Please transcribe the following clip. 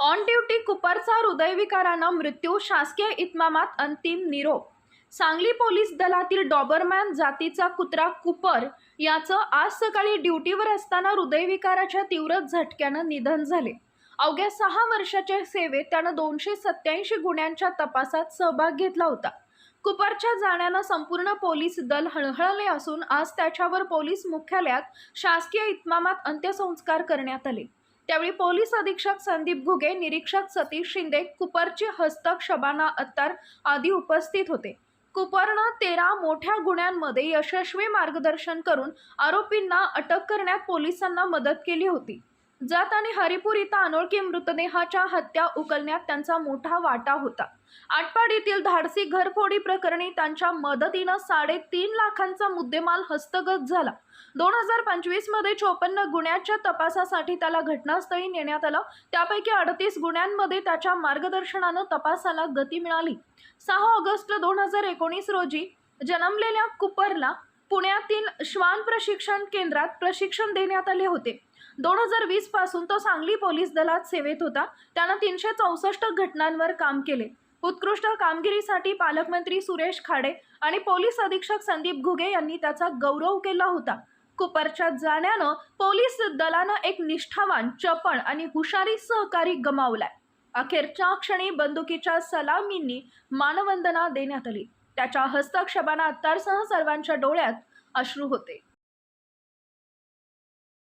On duty कुपरचा हृदयविकारानं मृत्यू शासकीय इतमामात अंतिम निरोप. सांगली पोलीस दलातील डॉबरमॅन जातीचा कुत्रा कुपर याचं आज सकाळी ड्युटीवर असताना हृदयविकाराच्या तीव्र झटक्यानं निधन झाले. अवघ्या सहा वर्षाच्या सेवेत त्यानं दोनशे सत्याऐंशी गुन्ह्यांच्या तपासात सहभाग घेतला होता. कुपरच्या जाण्यानं संपूर्ण पोलीस दल हळहळले असून आज त्याच्यावर पोलीस मुख्यालयात शासकीय इतमामात अंत्यसंस्कार करण्यात आले. त्यावेळी पोलीस अधीक्षक संदीप घुगे निरीक्षक सतीश शिंदे कुपरचे हस्तक शबाना अत्तार आदी उपस्थित होते. कुपरनं तेरा मोठ्या गुन्ह्यांमध्ये यशस्वी मार्गदर्शन करून आरोपींना अटक करण्यात पोलिसांना मदत केली होती. जात आणि हरिपूर इथं अनोळखी मृतदेहाच्या हत्या उकलण्यात त्यांचा मोठा वाटा होता. आटपाडीतील धाडसी घरफोडी प्रकरणी त्यांच्या मदतीनं साडेतीन लाखांचा मुद्देमाल हस्तगत झाला. दोन हजार पंचवीसमध्ये चोपन्न गुन्ह्याच्या तपासासाठी त्याला घटनास्थळी नेण्यात आलं. त्यापैकी अडतीस गुन्ह्यांमध्ये त्याच्या मार्गदर्शनानं तपासाला गती मिळाली. सहा ऑगस्ट दोन हजार एकोणीस रोजी जन्मलेल्या कुपरला पुण्यातील श्वान प्रशिक्षण केंद्रात प्रशिक्षण देण्यात आले होते. दोन हजार वीसपासून तो सांगली पोलीस दलात सेवेत होता. त्यानं तीनशे चौसष्ट घटनांवर काम केले. उत्कृष्ट कामगिरीसाठी पालकमंत्री सुरेश खाडे आणि पोलीस अधीक्षक संदीप घुगे यांनी त्याचा गौरव केला होता. कुपरच्या जाण्यानं पोलीस दलानं एक निष्ठावान चपण आणि हुशारी सहकारी गमावलाय. अखेरच्या क्षणी बंदुकीच्या सलामींनी मानवंदना देण्यात आली. त्याच्या हस्तक्षेपानं अत्तारसह सर्वांच्या डोळ्यात अश्रू होते.